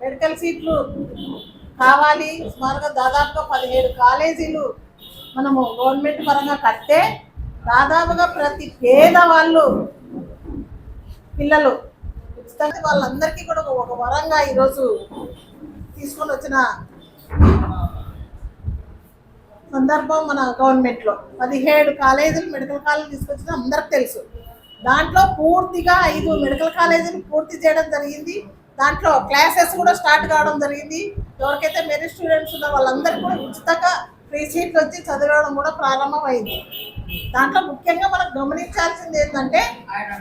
Medical సీట్లు కావాలి. సుమారుగా దాదాపుగా పదిహేడు కాలేజీలు మనము గవర్నమెంట్ పరంగా కడితే దాదాపుగా ప్రతి పేద వాళ్ళు పిల్లలు ఉచితంగా వాళ్ళందరికీ కూడా ఒక- ఒక వరంగా ఈరోజు తీసుకొని వచ్చిన సందర్భం మన గవర్నమెంట్లో. పదిహేడు కాలేజీలు మెడికల్ కాలేజీలు తీసుకొచ్చిన అందరికి తెలుసు. దాంట్లో పూర్తిగా ఐదు మెడికల్ కాలేజీలు పూర్తి చేయడం జరిగింది. దాంట్లో క్లాసెస్ కూడా స్టార్ట్ కావడం జరిగింది. ఎవరికైతే మెరిట్ స్టూడెంట్స్ ఉన్న వాళ్ళందరికీ కూడా ఉచితంగా ఫ్రీ సీట్లు వచ్చి చదవడం కూడా ప్రారంభమైంది. దాంట్లో ముఖ్యంగా మనం గమనించాల్సింది ఏంటంటే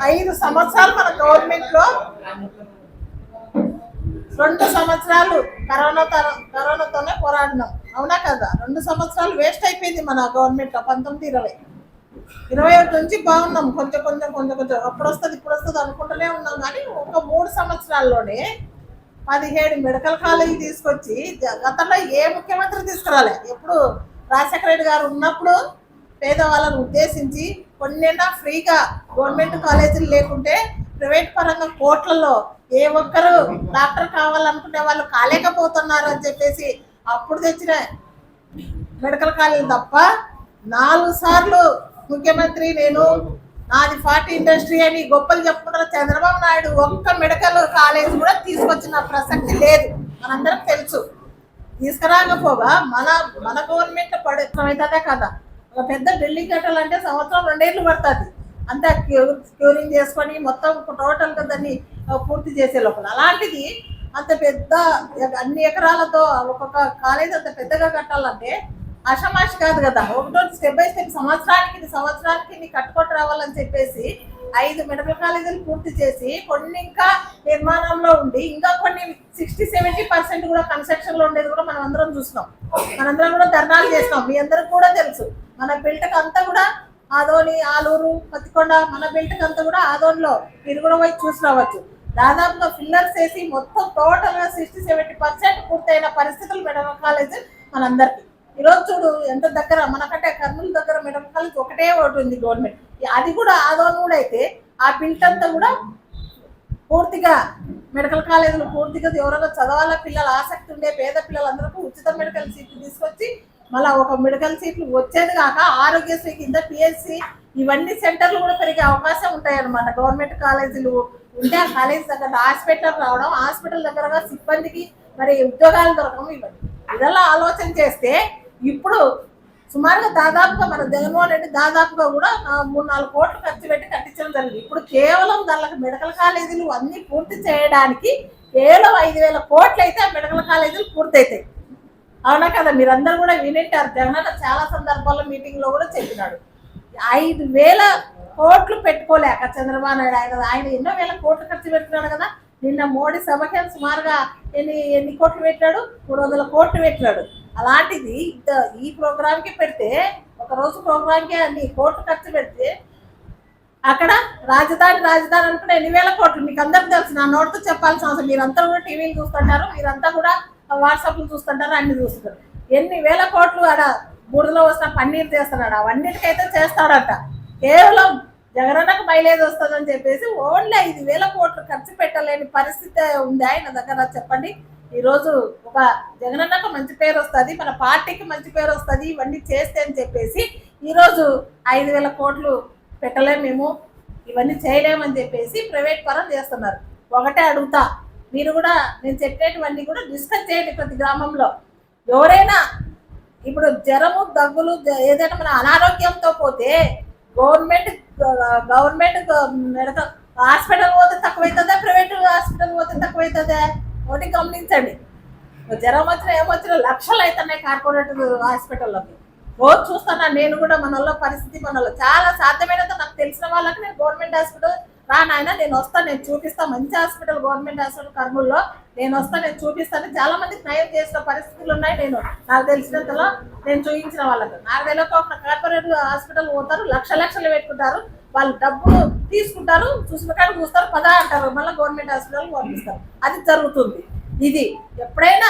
ఐదు సంవత్సరాలు మన గవర్నమెంట్లో రెండు సంవత్సరాలు కరోనా తర- కరోనాతోనే పోరాడినాం. అవునా కదా? రెండు సంవత్సరాలు వేస్ట్ అయిపోయింది మన గవర్నమెంట్లో పంతొమ్మిది ఇరవై. ఇరవై ఒకటి నుంచి బాగున్నాం. కొంచెం కొంచెం కొంచెం కొంచెం. అప్పుడు వస్తుంది ఇప్పుడు వస్తుంది అనుకుంటూనే ఉన్నాం కానీ ఒక మూడు సంవత్సరాల్లోనే పదిహేడు మెడికల్ కాలేజీ తీసుకొచ్చి గతంలో ఏ ముఖ్యమంత్రి తీసుకురాలే. ఎప్పుడు రాజశేఖర రెడ్డి గారు ఉన్నప్పుడు పేదవాళ్ళను ఉద్దేశించి కొన్నైనా ఫ్రీగా గవర్నమెంట్ కాలేజీలు లేకుంటే ప్రైవేట్ పరంగా కోట్లలో ఏ ఒక్కరు డాక్టర్ కావాలనుకునే వాళ్ళు కాలేకపోతున్నారు అని చెప్పేసి అప్పుడు తెచ్చిన మెడికల్ కాలేజ్ తప్ప నాలుగు సార్లు ముఖ్యమంత్రి నేను నాది ఫార్టీ ఇండస్ట్రీ అని గొప్పలు చెప్పుకుంటారు చంద్రబాబు నాయుడు ఒక్క మెడికల్ కాలేజ్ కూడా తీసుకొచ్చిన ప్రసక్తి లేదు. మనందరం తెలుసు. తీసుకురాకపోగా మన మన గవర్నమెంట్ పడుతుందే కదా. ఒక పెద్ద బిల్డింగ్ కట్టాలంటే సంవత్సరం రెండేళ్ళు పడుతుంది. అంతా క్యూ క్యూరింగ్ చేసుకొని మొత్తం టోటల్గా దాన్ని పూర్తి చేసే లోపల. అలాంటిది అంత పెద్ద అన్ని ఎకరాలతో ఒక్కొక్క కాలేజ్ అంత పెద్దగా కట్టాలంటే ఆషమాషి కాదు కదా. ఒకటో స్టెప్ బై స్టెప్ సంవత్సరానికి ఇది సంవత్సరానికి నీ కట్టుకొని రావాలని చెప్పేసి ఐదు మెడికల్ కాలేజీలు పూర్తి చేసి కొన్ని ఇంకా నిర్మాణంలో ఉండి ఇంకా కొన్ని సిక్స్టీ సెవెంటీ పర్సెంట్ కూడా కన్స్ట్రక్షన్లో ఉండేది కూడా మనం అందరం చూస్తాం మనందరం కూడా ధర్నాలు చేస్తాం మీ అందరికి కూడా తెలుసు. మన బిల్టక్ అంతా కూడా ఆదోని ఆలూరు పత్తికొండ మన బిల్టక్ అంతా కూడా ఆదోనిలో మీరు కూడా పోయి చూసి రావచ్చు. దాదాపుగా ఫిల్లర్స్ వేసి మొత్తం టోటల్గా సిక్స్టీ సెవెంటీ పర్సెంట్ పూర్తయిన పరిస్థితులు మెడికల్ కాలేజీ మనందరికి. ఈరోజు చూడు ఎంత దగ్గర? మనకంటే కర్నూలు దగ్గర మెడికల్ కాలేజ్ ఒకటే ఒకటి ఉంది గవర్నమెంట్ అది కూడా ఆదో కూడా అయితే ఆ పిల్లంతా కూడా పూర్తిగా మెడికల్ కాలేజీలు పూర్తిగా ఎవరైనా చదవాల పిల్లలు ఆసక్తి ఉండే పేద పిల్లలందరికీ ఉచిత మెడికల్ సీట్లు తీసుకొచ్చి మళ్ళీ ఒక మెడికల్ సీట్లు వచ్చేది కాక ఆరోగ్యశ్రీ కింద పిఎస్సి ఇవన్నీ సెంటర్లు కూడా పెరిగే అవకాశం ఉంటాయన్నమాట. గవర్నమెంట్ కాలేజీలు ఉంటే ఆ కాలేజ్ దగ్గర హాస్పిటల్ రావడం హాస్పిటల్ దగ్గరగా సిబ్బందికి మరి ఉద్యోగాలు దొరకడం ఇవన్నీ. ఇదల్లా ఆలోచన చేస్తే ఇప్పుడు సుమారుగా దాదాపుగా మన జగన్మోహన్ రెడ్డి దాదాపుగా కూడా మూడు నాలుగు కోట్లు ఖర్చు పెట్టి కట్టించడం జరిగింది. ఇప్పుడు కేవలం దానికి మెడికల్ కాలేజీలు అన్నీ పూర్తి చేయడానికి కేవలం ఐదు వేల కోట్లు అయితే ఆ మెడికల్ కాలేజీలు పూర్తయితాయి. అవునా కదా? మీరందరూ కూడా వినింటారు. జగనన్న చాలా సందర్భాల్లో మీటింగ్లో కూడా చెప్పినాడు. ఐదు వేల కోట్లు పెట్టుకోలేక చంద్రబాబు నాయుడు ఆయన ఆయన ఎన్నో వేల కోట్లు ఖర్చు పెడుతున్నాడు కదా? నిన్న మోడీ సభకి సుమారుగా ఎన్ని ఎన్ని కోట్లు పెట్టాడు? మూడు వందల కోట్లు పెట్టాడు. అలాంటిది ఇంత- ఈ ప్రోగ్రామ్కి పెడితే ఒక రోజు ప్రోగ్రామ్కి అన్ని కోట్లు ఖర్చు పెడితే అక్కడ రాజధాని రాజధాని అనుకున్న ఎన్ని వేల కోట్లు? మీకు అందరికి తెలుసు నా నోటితో చెప్పాల్సిన అవసరం మీరంతా కూడా టీవీలు చూస్తుంటారు మీరంతా కూడా వాట్సాప్లు చూస్తుంటారు అన్ని చూస్తుంటారు. ఎన్ని వేల కోట్లు ఆడ బురదలో వస్తున్న పన్నీర్ చేస్తున్నాడు అవన్నిటికైతే చేస్తాడట. కేవలం జగనన్నకు మైలేజ్ వస్తుందని చెప్పేసి ఓన్లీ ఐదు వేల కోట్లు ఖర్చు పెట్టలేని పరిస్థితి ఉంది ఆయన దగ్గర? చెప్పండి. ఈరోజు ఒక జగనన్నకు మంచి పేరు వస్తుంది మన పార్టీకి మంచి పేరు వస్తుంది ఇవన్నీ చేస్తే అని చెప్పేసి ఈరోజు ఐదు వేల కోట్లు పెట్టలేము మేము ఇవన్నీ చేయలేమని చెప్పేసి ప్రైవేట్ పరం చేస్తున్నారు. ఒకటే అడుగుతా మీరు కూడా నేను చెప్పేటివన్నీ కూడా డిస్కస్ చేయండి ప్రతి గ్రామంలో. ఎవరైనా ఇప్పుడు జ్వరము దగ్గులు ఏదైనా మన అనారోగ్యంతో పోతే గవర్నమెంట్ గవర్నమెంట్ మెడికల్ హాస్పిటల్ పోతే తక్కువైతుందా ప్రైవేట్ హాస్పిటల్ పోతే తక్కువైతుందా? ఒకటి గమనించండి. జ్వరం వచ్చిన ఏమొచ్చినా లక్షలు అవుతున్నాయి కార్పొరేట్ హాస్పిటల్లోకి. రోజు చూస్తున్నా నేను కూడా మనలో పరిస్థితి మనలో చాలా సాధ్యమైనంత నాకు తెలిసిన వాళ్ళకి నేను గవర్నమెంట్ హాస్పిటల్ రా నాయన నేను వస్తాను నేను చూపిస్తాను మంచి హాస్పిటల్ గవర్నమెంట్ హాస్పిటల్ కర్నూలులో. నేను వస్తాను నేను చూపిస్తాను. చాలా మందికి నయం చేసిన పరిస్థితులు ఉన్నాయి నేను. నాకు తెలిసినంతలో నేను చూపించిన వాళ్ళకి. నాకు తెలియక ఒక కార్పొరేట్ హాస్పిటల్ పోతారు లక్ష లక్షలు పెట్టుకుంటారు. వాళ్ళు డబ్బులు తీసుకుంటారు చూసిన కానీ చూస్తారు పదా అంటారు. మళ్ళీ గవర్నమెంట్ హాస్పిటల్ పంపిస్తారు. అది జరుగుతుంది. ఇది ఎప్పుడైనా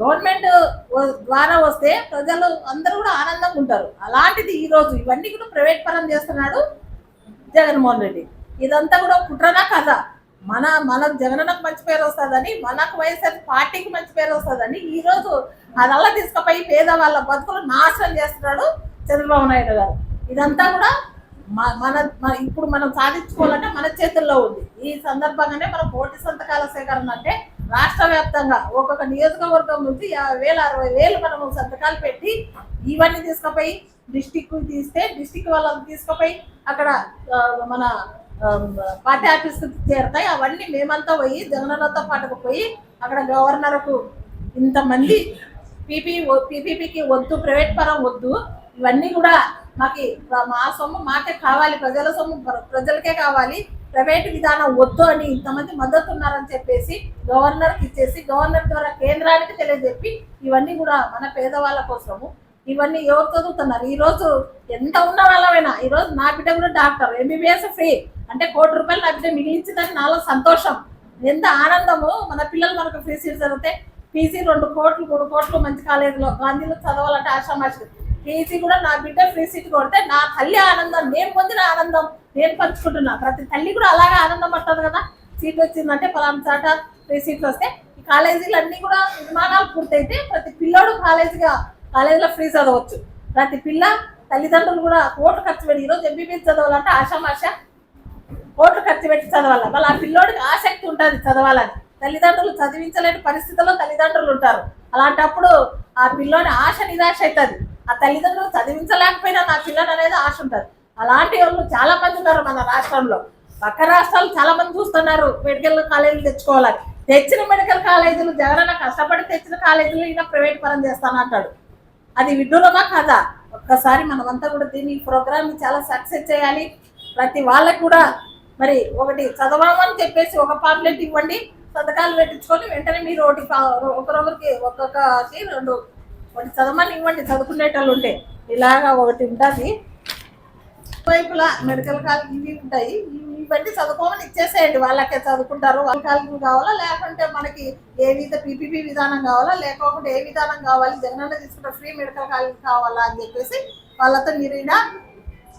గవర్నమెంట్ ద్వారా వస్తే ప్రజలు అందరూ కూడా ఆనందంగా ఉంటారు. అలాంటిది ఈరోజు ఇవన్నీ కూడా ప్రైవేట్ పరం చేస్తున్నాడు జగన్మోహన్ రెడ్డి. ఇదంతా కూడా కుట్రనా కథ మన మన జగనకు మంచి పేరు వస్తుందని మనకు వైఎస్ఆర్ పార్టీకి మంచి పేరు వస్తుందని ఈరోజు రోజు అదల్లా తీసుకుపోయి పేదవాళ్ళ బతుకులు నాశనం చేస్తున్నాడు చంద్రబాబు నాయుడు గారు. ఇదంతా కూడా మన మన- ఇప్పుడు మనం సాధించుకోవాలంటే మన చేతుల్లో ఉంది. ఈ సందర్భంగానే మనం కోటి సంతకాల సేకరణ అంటే రాష్ట్ర వ్యాప్తంగా ఒక్కొక్క నియోజకవర్గం నుంచి యాభై వేలు అరవై వేలు మనము సంతకాలు పెట్టి ఇవన్నీ తీసుకుపోయి డిస్టిక్ తీస్తే డిస్టిక్ వాళ్ళని తీసుకుపోయి అక్కడ మన పార్టీ ఆఫీస్కి చేరుతాయి. అవన్నీ మేమంతా పోయి జగనన్నతో పాటుకు పోయి అక్కడ గవర్నర్కు ఇంతమంది పీపీ పీపీపీకి వద్దు ప్రైవేట్ పరం వద్దు. ఇవన్నీ కూడా మాకు మా సొమ్ము మాకే కావాలి ప్రజల సొమ్ము ప్రజలకే కావాలి. ప్రైవేట్ విధానం వద్దు అని ఇంతమంది మద్దతు ఉన్నారని చెప్పేసి గవర్నర్కి ఇచ్చేసి గవర్నర్ ద్వారా కేంద్రానికి తెలియజెప్పి ఇవన్నీ కూడా మన పేదవాళ్ళ కోసము. ఇవన్నీ ఎవరు చదువుతున్నారు? ఈరోజు ఎంత ఉన్న వాళ్ళమైనా ఈ రోజు నా బిడ్డ కూడా డాక్టర్ ఎంబీబీఎస్ ఫ్రీ. అంటే కోటి రూపాయలు నా బిడ్డ మిగిలించిందని నాలో సంతోషం. ఎంత ఆనందము. మన పిల్లలు మనకు ఫ్రీ సీట్ చదివితే పీసీ రెండు కోట్లు మూడు కోట్లు మంచి కాలేజీలో గాంధీలో చదవాలంటే ఆశామాషి పీసీ కూడా నా బిడ్డ ఫ్రీ సీట్ కొడితే నా తల్లి ఆనందం నేను పొందిన ఆనందం నేను పంచుకుంటున్నా. ప్రతి తల్లి కూడా అలాగే ఆనందం పట్టదు కదా. సీట్ వచ్చిందంటే పలానా చాట ఫ్రీ సీట్లు వస్తే ఈ కాలేజీలు అన్నీ కూడా నిర్మాణాలు పూర్తయితే ప్రతి పిల్లోడు కాలేజీగా కాలేజీలో ఫ్రీ చదవచ్చు. ప్రతి పిల్ల తల్లిదండ్రులు కూడా కోట్లు ఖర్చు పెట్టి ఈరోజు ఎంబీబీఎస్ చదవాలంటే ఆశామాష కోట్లు ఖర్చు పెట్టి చదవాలి? వాళ్ళ ఆ పిల్లోడికి ఆసక్తి ఉంటుంది చదవాలని. తల్లిదండ్రులు చదివించలేని పరిస్థితుల్లో తల్లిదండ్రులు ఉంటారు. అలాంటప్పుడు ఆ పిల్లోని ఆశ నిరాశ అవుతుంది. ఆ తల్లిదండ్రులు చదివించలేకపోయినా నా పిల్లలు అనేది ఆశ ఉంటుంది. అలాంటి వాళ్ళు చాలా మంది ఉన్నారు మన రాష్ట్రంలో. పక్క రాష్ట్రాలు చాలా మంది చూస్తున్నారు మెడికల్ కాలేజీలు తెచ్చుకోవాలని. తెచ్చిన మెడికల్ కాలేజీలు జగనన్న కష్టపడి తెచ్చిన కాలేజీలు ఈయన ప్రైవేట్ పరం చేస్తానంటాడు అది విడ్డూరమా కదా? ఒక్కసారి మనమంతా కూడా దీన్ని ఈ చాలా సక్సెస్ చేయాలి. ప్రతి వాళ్ళకి కూడా మరి ఒకటి చదవమని చెప్పేసి ఒక పాంప్లెట్ ఇవ్వండి. సంతకాలు పెట్టించుకొని వెంటనే మీరు ఒకటి పా- ఒకరొకరికి ఒక్కొక్కటి రెండు ఒకటి చదవమని ఇవ్వండి చదువుకునేటోళ్ళు ఉంటే. ఇలాగా ఒకటి ఉంటుంది. వైపులా మెడికల్ కాలేజ్ ఇవి ఉంటాయి. ఇవి- ఇవన్నీ చదువుకోమని ఇచ్చేసేయండి. వాళ్ళకే చదువుకుంటారు. వాళ్ళ కాలేజీలు కావాలా? లేకుంటే మనకి ఏ విధ పీపీపీ విధానం కావాలా? లేకపోతే ఏ విధానం కావాలి? జగనన్న తీసుకుంటే ఫ్రీ మెడికల్ కాలేజ్ కావాలా అని చెప్పేసి వాళ్ళతో మీరు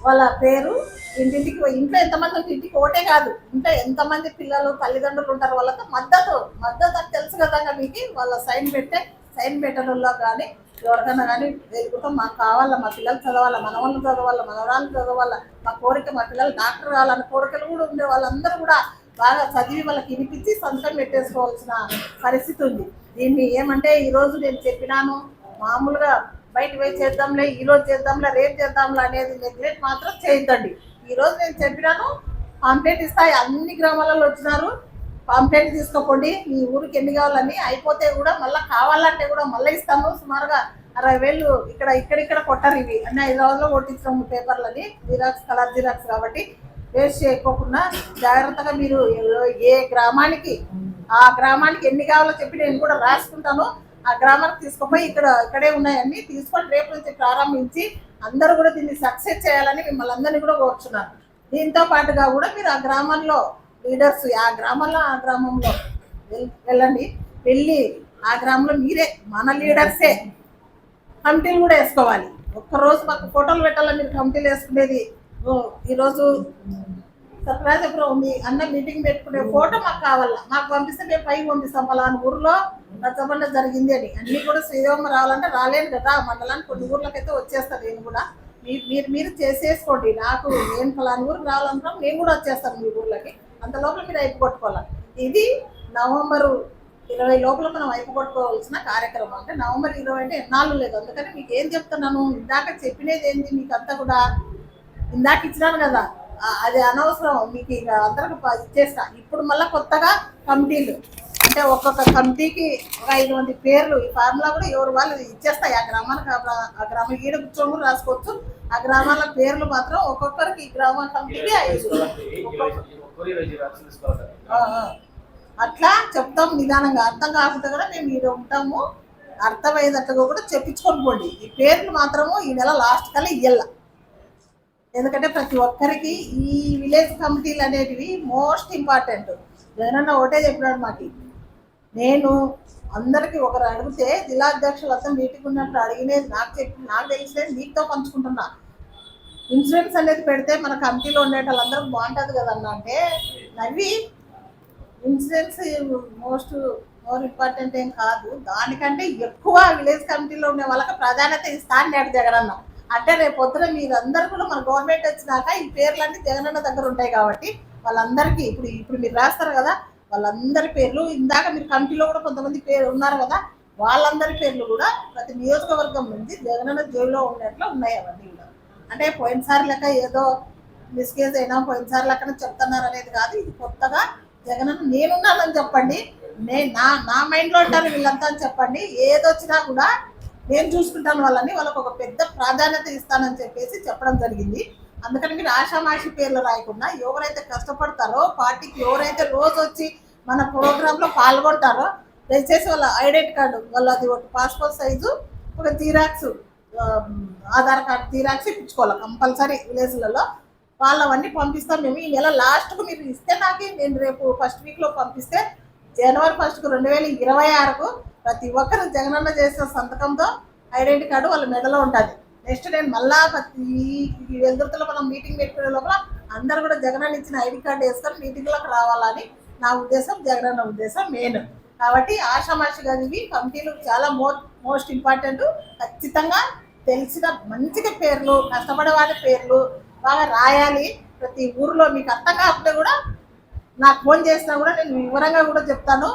వాళ్ళ పేరు ఇంటింటికి ఇంట్లో ఎంతమంది ఉంటే ఇంటికి ఒకటే కాదు. ఇంట్లో ఎంతమంది పిల్లలు తల్లిదండ్రులు ఉంటారు వాళ్ళతో మద్దతు మద్దతు అని తెలుసు కదా మీకు? వాళ్ళ సైన్ పెట్టే సైన్ పెట్టడంలో కానీ ఎవరికైనా కానీ ఎదుగుతాం మాకు కావాలా మా పిల్లలు చదవాలా మన వాళ్ళు చదవాలా మనవరాలు చదవాలా మా కోరిక మా పిల్లలు డాక్టర్ కావాలన్న కోరికలు కూడా ఉండే వాళ్ళందరూ కూడా బాగా చదివి వాళ్ళకి వినిపించి సొంతం పెట్టేసుకోవాల్సిన పరిస్థితి ఉంది. దీన్ని ఏమంటే ఈరోజు నేను చెప్పినాను మామూలుగా బయట పోయి చేద్దాంలే ఈరోజు చేద్దాంలే రేపు చేద్దాంలే అనేది నెగ్లెక్ట్ మాత్రం చేయొద్దండి. ఈరోజు నేను చెప్పినాను పాంప్లెట్ ఇస్తాయి అన్ని గ్రామాలలో వచ్చినారు. పాంప్లెట్ తీసుకోపోండి మీ ఊరికి ఎన్ని కావాలని అయిపోతే కూడా మళ్ళీ కావాలంటే కూడా మళ్ళీ ఇస్తాము. సుమారుగా అరవై వేలు ఇక్కడ ఇక్కడిక్కడ కొట్టారు ఇవి. అన్ని హైదరాబాద్లో కొట్టించాము పేపర్లని. జిరాక్స్ కలర్ జిరాక్స్ కాబట్టి వేస్ట్ చేయకోకుండా జాగ్రత్తగా మీరు ఏ గ్రామానికి ఆ గ్రామానికి ఎన్ని కావాలో చెప్పి నేను కూడా రాసుకుంటాను. ఆ గ్రామానికి తీసుకుపోయి ఇక్కడ ఇక్కడే ఉన్నాయన్నీ తీసుకొని రేపు నుంచి ప్రారంభించి అందరూ కూడా దీన్ని సక్సెస్ చేయాలని మిమ్మల్ని అందరినీ కూడా కోరుచున్నాను. దీంతో పాటుగా కూడా మీరు ఆ గ్రామంలో లీడర్స్ ఆ గ్రామంలో ఆ గ్రామంలో. వెళ్ళండి. వెళ్ళి ఆ గ్రామంలో మీరే మన లీడర్సే. కమిటీలు కూడా వేసుకోవాలి. ఒక్కరోజు మాకు ఫోటోలు పెట్టాలని మీరు కమిటీలు వేసుకునేది? ఓ, ఈరోజు సత్యరాజపురం ఉంది అన్న మీటింగ్ పెట్టుకునే ఫోటో మాకు కావాలా? మాకు పంపిస్తే మేము పైకి పంపిస్తాం. ఫలానా ఊర్లో రచ్చబండ జరిగింది అని. అన్నీ కూడా శ్రీరామ రావాలంటే రాలేను కదా. మండలానికి కొన్ని ఊర్లకైతే వచ్చేస్తాను నేను కూడా. మీరు మీరు మీరు చేసేసుకోండి. నాకు నేను ఫలానా ఊరికి రావాలనుకున్నాం నేను కూడా వచ్చేస్తాను మీ ఊర్లకి. అంత లోపల మీరు అయిపు కొట్టుకోవాలి ఇది నవంబరు ఇరవై లోపల మనం అయిపు కొట్టుకోవాల్సిన కార్యక్రమం. అంటే నవంబర్ ఇరవై అంటే ఎన్నాళ్ళు లేదు. అందుకని మీకు ఏం చెప్తున్నాను? ఇందాక చెప్పినది ఏంది? మీకు అంతా కూడా ఇందాక ఇచ్చినాను కదా. అది అనవసరం. మీకు ఇక అందరికి ఇచ్చేస్తా. ఇప్పుడు మళ్ళీ కొత్తగా కమిటీలు. అంటే ఒక్కొక్క కమిటీకి ఒక ఐదు మంది పేర్లు ఈ ఫార్ములా కూడా ఎవరు వాళ్ళు ఇచ్చేస్తాయి. ఆ గ్రామానికి ఆ గ్రామం ఆ గ్రామ ఈడ కూర్చొని కూడా రాసుకోవచ్చు. ఆ గ్రామాల పేర్లు మాత్రం ఒక్కొక్కరికి ఈ గ్రామ కమిటీకి అట్లా చెప్తాం నిదానంగా. అర్థం కాకుండా కూడా మేము ఈడ ఉంటాము. అర్థమయ్యేటట్టుగా కూడా చెప్పించుకొని పోండి. ఈ పేర్లు మాత్రము ఈ నెల లాస్ట్ కల్లా ఇయ్యాల. ఎందుకంటే ప్రతి ఒక్కరికి ఈ విలేజ్ కమిటీలు అనేటివి మోస్ట్ ఇంపార్టెంట్. జగనన్న ఒకటే చెప్పినాడు మాకు. నేను అందరికీ ఒకరు అడిగితే జిల్లాధ్యక్షులు అసలు మీటింగ్ ఉన్నట్టు అడిగినది నాకు చెప్పి నాకు తెలిసినది మీతో పంచుకుంటున్నా. ఇన్సూరెన్స్ అనేది పెడితే మన కమిటీలో ఉండే వాళ్ళందరూ బాగుంటుంది కదన్నా అంటే నవ్వి ఇన్సూరెన్స్ మోస్ట్ మోర్ ఇంపార్టెంట్ ఏం కాదు. దానికంటే ఎక్కువ విలేజ్ కమిటీలో ఉండే వాళ్ళకి ప్రాధాన్యత ఇస్తాను అన్నాడు జగనన్న. అంటే రేపు పొద్దున మీరందరూ కూడా మన గవర్నమెంట్ వచ్చినాక ఈ పేర్లన్నీ జగనన్న దగ్గర ఉంటాయి కాబట్టి వాళ్ళందరికీ ఇప్పుడు ఇప్పుడు మీరు రాస్తారు కదా వాళ్ళందరి పేర్లు ఇందాక మీరు కమిటీలో కూడా కొంతమంది పేరు ఉన్నారు కదా వాళ్ళందరి పేర్లు కూడా ప్రతి నియోజకవర్గం నుంచి జగనన్న జైల్లో ఉన్నట్లు ఉన్నాయి అవన్నీ కూడా. అంటే పోయినసారి లెక్క ఏదో మిస్కేజ్ అయినా పోయినసారి లెక్కన చెప్తున్నారు అనేది కాదు. ఇది కొత్తగా జగనన్న నేనున్నానని చెప్పండి నేను నా నా మైండ్లో ఉంటాను వీళ్ళంతా అని చెప్పండి. ఏదొచ్చినా కూడా నేను చూసుకుంటాను వాళ్ళని వాళ్ళకు ఒక పెద్ద ప్రాధాన్యత ఇస్తానని చెప్పేసి చెప్పడం జరిగింది. అందుకని మీరు ఆషామాషి పేర్లు రాయకుండా ఎవరైతే కష్టపడతారో పార్టీకి ఎవరైతే రోజు వచ్చి మన ప్రోగ్రాంలో పాల్గొంటారో దయచేసి వాళ్ళ ఐడెంటి కార్డు వాళ్ళది ఒక పాస్పోర్ట్ సైజు ఒక జీరాక్స్ ఆధార్ కార్డు జీరాక్స్ ఇప్పించుకోవాలి కంపల్సరీ విలేజ్లలో. వాళ్ళవన్నీ పంపిస్తాం మేము. ఈ నెల లాస్ట్కు మీరు ఇస్తే నాకు నేను రేపు ఫస్ట్ వీక్లో పంపిస్తే జనవరి ఫస్ట్కు రెండు వేల ఇరవై ఆరుకు ప్రతి ఒక్కరు జగనన్న చేసిన సంతకంతో ఐడెంటి కార్డు వాళ్ళ మెడలో ఉంటుంది. నెక్స్ట్ నేను మళ్ళా ప్రతి ఈ మనం మీటింగ్ పెట్టుకునే లోపల అందరు కూడా జగన్ ఇచ్చిన ఐడి కార్డు వేసుకొని మీటింగ్లోకి రావాలని. నా ఉద్దేశం జగనన్న ఉద్దేశం మెయిన్ కాబట్టి ఆషామాషిగా ఇవి కమిటీలు చాలా మో మోస్ట్ ఇంపార్టెంట్ ఖచ్చితంగా తెలిసిన మంచిగా పేర్లు కష్టపడే వాళ్ళ పేర్లు బాగా రాయాలి. ప్రతి ఊరిలో మీకు అర్థం కాకపోతే కూడా నాకు ఫోన్ చేసినా కూడా నేను వివరంగా కూడా చెప్తాను.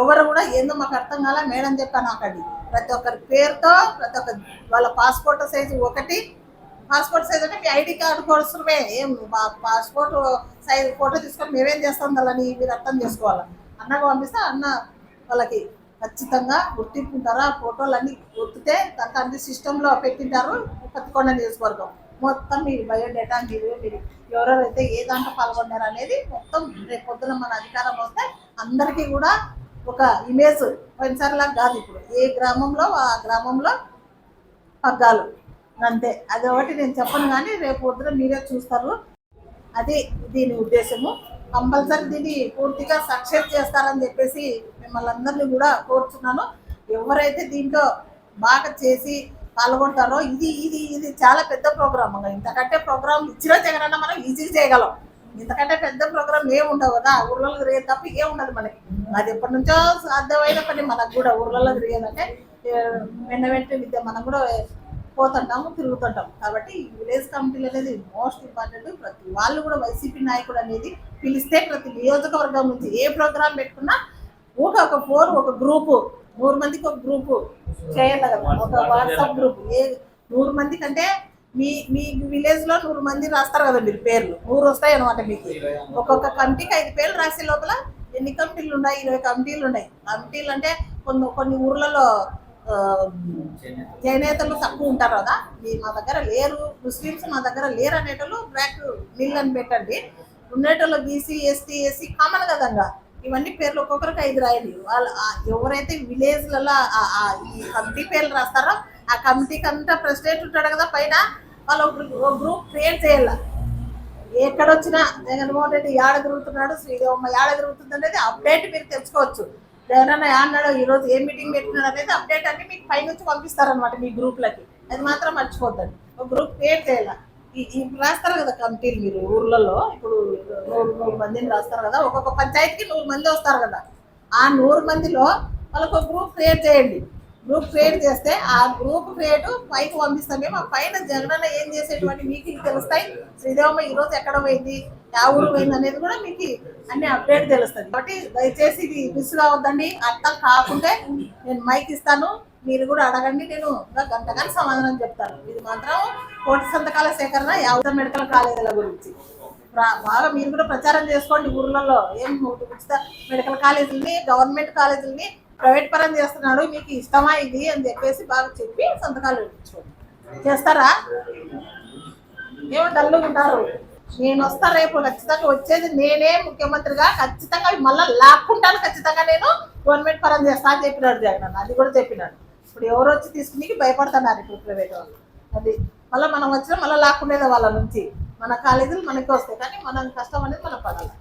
ఎవరు కూడా ఏందో మాకు అర్థం కాలే మేడం చెప్పాను అక్కడికి ప్రతి ఒక్కరి పేరుతో ప్రతి ఒక్క వాళ్ళ పాస్పోర్ట్ సైజు ఒకటి. పాస్పోర్ట్ సైజ్ అంటే మీ ఐడి కార్డు కోసమే. ఏం పాస్పోర్ట్ సైజ్ ఫోటో తీసుకొని మేమేం చేస్తాం దాని మీరు అర్థం చేసుకోవాలి? అన్నకు పంపిస్తే అన్న వాళ్ళకి ఖచ్చితంగా గుర్తింపుంటారా? ఫోటోలు అన్ని గుర్తితే దాంట్లో అన్ని సిస్టంలో పెట్టింటారు పత్తికొండ నియోజకవర్గం. మొత్తం మీ బయోడేటా మీరు మీరు ఎవరెవరైతే ఏ దాంట్లో పాల్గొన్నారు అనేది మొత్తం రేపు పొద్దున మన అధికారం వస్తే అందరికీ కూడా ఒక ఇమేజ్ పోయినసారిలా కాదు ఇప్పుడు. ఏ గ్రామంలో ఆ గ్రామంలో పగ్గాలు. అంతే. అది ఒకటి నేను చెప్పను కానీ రేపు పొద్దున మీరే చూస్తారు. అది దీని ఉద్దేశము. కంపల్సరీ దీన్ని పూర్తిగా సక్సెస్ చేస్తారని చెప్పేసి మిమ్మల్ని అందరినీ కూడా కోరుతున్నాను ఎవరైతే దీంట్లో బాగా చేసి పాల్గొంటారో ఇది ఇది ఇది చాలా పెద్ద ప్రోగ్రామ్. ఇంతకంటే ప్రోగ్రామ్ ఇచ్చిన జగనన్న మనం ఈజీ చేయగలం. ఇంతకంటే పెద్ద ప్రోగ్రామ్ ఏముండవు ఉండవు కదా ఊర్లలో తిరిగేది తప్ప ఏం ఉండదు మనకి. అది ఎప్పటి నుంచో సాధ్యమైన పని మనకు కూడా ఊర్లలో తిరిగేదంటే వెన్న వెంటనే విద్య మనం కూడా పోతుంటాము తిరుగుతుంటాం కాబట్టి ఈ విలేజ్ కమిటీలు అనేది మోస్ట్ ఇంపార్టెంట్. ప్రతి వాళ్ళు కూడా వైసీపీ నాయకుడు అనేది పిలిస్తే ప్రతి నియోజకవర్గం నుంచి ఏ ప్రోగ్రామ్ పెట్టుకున్నా ఊట ఒక ఫోన్ ఒక గ్రూపు నూరు మందికి ఒక గ్రూపు చేయాలి కదా. ఒక వాట్సాప్ గ్రూప్. ఏ నూరు మంది కంటే మీ మీ విలేజ్లో నూరు మంది రాస్తారు కదా మీరు పేర్లు. నూరు వస్తాయి అనమాట మీకు. ఒక్కొక్క కమిటీకి ఐదు పేర్లు రాసే లోపల ఎన్ని కమిటీలు ఉన్నాయి? ఇరవై కమిటీలు ఉన్నాయి. కమిటీలు అంటే కొన్ని కొన్ని ఊర్లలో చేనేతలు తక్కువ ఉంటారు కదా. మీ మా దగ్గర లేరు. ముస్లిమ్స్ మా దగ్గర లేరు అనేటోళ్ళు బ్లాక్ నీళ్ళు అని పెట్టండి. ఉండేటోళ్ళు బీసీ ఎస్టీ ఎస్సీ కామన్ కదంగా ఇవన్నీ పేర్లు ఒక్కొక్కరికి ఐదు రాయండి. వాళ్ళు ఎవరైతే విలేజ్లలో ఈ కమిటీ పేర్లు రాస్తారో ఆ కమిటీకి అంతా ప్రెసిడెంట్ ఉంటాడు కదా పైన. వాళ్ళు ఒక గ్రూప్ క్రియేట్ చేయాలి. ఎక్కడొచ్చినా జగన్మోహన్ రెడ్డి ఏడ తిరుగుతున్నాడు శ్రీదేవమ్మ ఏడ తిరుగుతుంది అనేది అప్డేట్ మీరు తెలుసుకోవచ్చు. ఎవరన్నా ఏమన్నాడు ఈరోజు ఏ మీటింగ్ పెట్టినాడు అనేది అప్డేట్ అన్ని మీకు పైనుంచి పంపిస్తారనమాట మీ గ్రూప్లకి. అది మాత్రం మర్చిపోద్దండి. ఒక గ్రూప్ క్రియేట్ చేయాలి. ఈ- ఇప్పుడు రాస్తారు కదా కమిటీలు మీరు ఊర్లలో ఇప్పుడు నూరు నూరు మందిని రాస్తారు కదా ఒక్కొక్క పంచాయతీకి నూరు మంది వస్తారు కదా. ఆ నూరు మందిలో వాళ్ళకు ఒక గ్రూప్ క్రియేట్ చేయండి. గ్రూప్ క్రియేట్ చేస్తే ఆ గ్రూప్ క్రియేట్ పైకి పంపిస్తాం మేము. ఆ పైన జగనన్న ఏం చేసేటువంటి మీకు తెలుస్తాయి. శ్రీదేవమ్మ ఈ రోజు ఎక్కడ పోయింది యా ఊరు పోయింది అనేది కూడా మీకు అన్ని అప్డేట్ తెలుస్తుంది కాబట్టి దయచేసి ఇది మిస్ కావద్దండి అర్థం కాకుంటే నేను మైక్ ఇస్తాను. మీరు కూడా అడగండి. నేను ఇంకా సమాధానం చెప్తాను. ఇది మాత్రం కోటి సంతకాల సేకరణ యావత మెడికల్ కాలేజీల గురించి. ప్రా- బాగా మీరు కూడా ప్రచారం చేసుకోండి ఊర్లలో. ఏం ఉచిత మెడికల్ కాలేజీలని గవర్నమెంట్ కాలేజీలని ప్రైవేట్ పరం చేస్తున్నాడు మీకు ఇష్టమా ఇది అని చెప్పేసి బాగా చెప్పి సంతకాలు పెట్టించుకోండి. చేస్తారా? ఏమో డల్లు ఉంటారు. నేను వస్తా రేపు ఖచ్చితంగా వచ్చేది నేనే ముఖ్యమంత్రిగా ఖచ్చితంగా మళ్ళీ లాక్కుంటాను ఖచ్చితంగా నేను గవర్నమెంట్ పరం చేస్తా అని చెప్పినాడు జగన్ అది కూడా చెప్పినాడు. ఇప్పుడు ఎవరు వచ్చి తీసుకుని భయపడుతున్నారు ఇప్పుడు ప్రైవేట్ వాళ్ళు. అది మళ్ళీ మనం వచ్చినా మళ్ళీ లాక్కుండేది వాళ్ళ నుంచి. మన కాలేజీలు మనకి వస్తాయి కానీ మనం కష్టం అనేది మన పడాలి.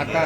అక్క